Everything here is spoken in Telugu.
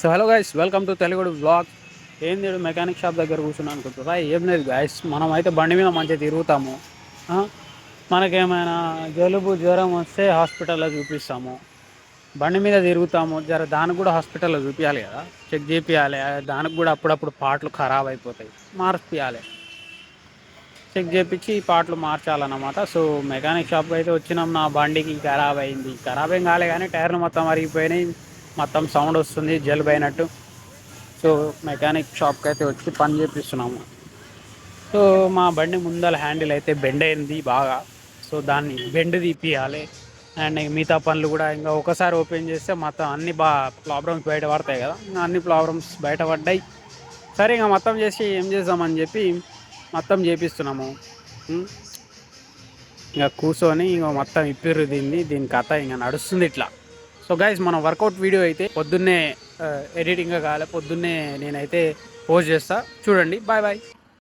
So hello guys welcome to తెలుగుడు blog ఏంది లేదు మెకానిక్ షాప్ దగ్గర కూర్చున్నాను అనుకుంటురా ఏం లేదు గైస్ మనం అయితే బండి మీద మంచిగా తిరుగుతాము. మనకేమైనా జలుబు జ్వరం వస్తే హాస్పిటల్లో చూపిస్తాము. బండి మీద తిరుగుతాము. జర దానికి కూడా హాస్పిటల్లో చూపించాలి కదా. చెక్ చేపియాలి. దానికి కూడా అప్పుడప్పుడు పాటలు ఖరాబ్ అయిపోతాయి. మార్పియాలి. చెక్ చేపించి ఈ పాటలు మార్చాలన్నమాట. సో మెకానిక్ షాప్కి అయితే వచ్చినాం. నా బండికి ఖరాబ్ అయింది. ఖరాబ్ ఏం కాలే కానీ టైర్లు మొత్తం అరిగిపోయినాయి. మొత్తం సౌండ్ వస్తుంది జలుబు అయినట్టు. సో మెకానిక్ షాప్కి అయితే వచ్చి పని చేపిస్తున్నాము. సో మా బండి ముందల హ్యాండిల్ అయితే బెండ్ అయింది బాగా. సో దాన్ని బెండ్ తీపియాలి. అండ్ మిగతా పనులు కూడా ఇంకా ఒకసారి ఓపెన్ చేస్తే మొత్తం అన్ని బా ప్రాబ్లమ్స్ బయటపడతాయి కదా. ఇంకా అన్ని ప్రాబ్లమ్స్ బయట పడ్డాయి సరే ఇంకా మొత్తం చేసి ఏం చేద్దామని చెప్పి మొత్తం చేపిస్తున్నాము. ఇంకా కూర్చొని ఇంకా మొత్తం ఇప్పిరు దీన్ని దీని కథ ఇంకా నడుస్తుంది ఇట్లా. సో గైస్ మన వర్కౌట్ వీడియో అయితే పొద్దున్నే uh, ఎడిటింగ్ కాలే పొద్దున్నే నేనైతే పోస్ట్ చేస్తా. చూడండి బాయ్ బాయ్